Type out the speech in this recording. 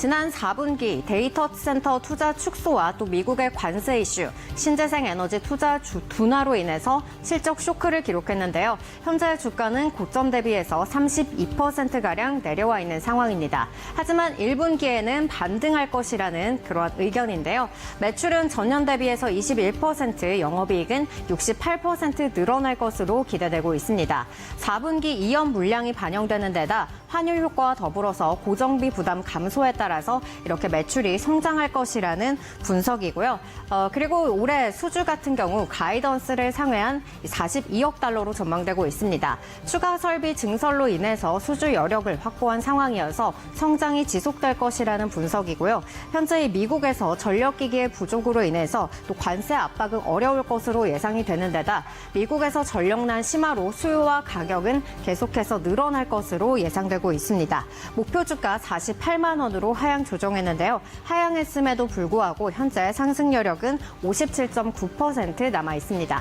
지난 4분기 데이터 센터 투자 축소와 또 미국의 관세 이슈, 신재생 에너지 투자 주- 둔화로 인해서 실적 쇼크를 기록했는데요. 현재 주가는 고점 대비해서 32%가량 내려와 있는 상황입니다. 하지만 1분기에는 반등할 것이라는 그러한 의견인데요. 매출은 전년 대비해서 21%, 영업이익은 68% 늘어날 것으로 기대되고 있습니다. 4분기 이연 물량이 반영되는 데다 환율 효과와 더불어서 고정비 부담 감소에 따라 서 이렇게 매출이 성장할 것이라는 분석이고요. 어, 그리고 올해 수주 같은 경우 가이던스를 상회한 42억 달러로 전망되고 있습니다. 추가 설비 증설로 인해서 수주 여력을 확보한 상황이어서 성장이 지속될 것이라는 분석이고요. 현재 이 미국에서 전력기기의 부족으로 인해서 또 관세 압박은 어려울 것으로 예상이 되는 데다 미국에서 전력난 심화로 수요와 가격은 계속해서 늘어날 것으로 예상되고 있습니다. 목표 주가 48만 원으로 하향 조정했는데요. 하향했음에도 불구하고 현재 상승 여력은 57.9% 남아 있습니다.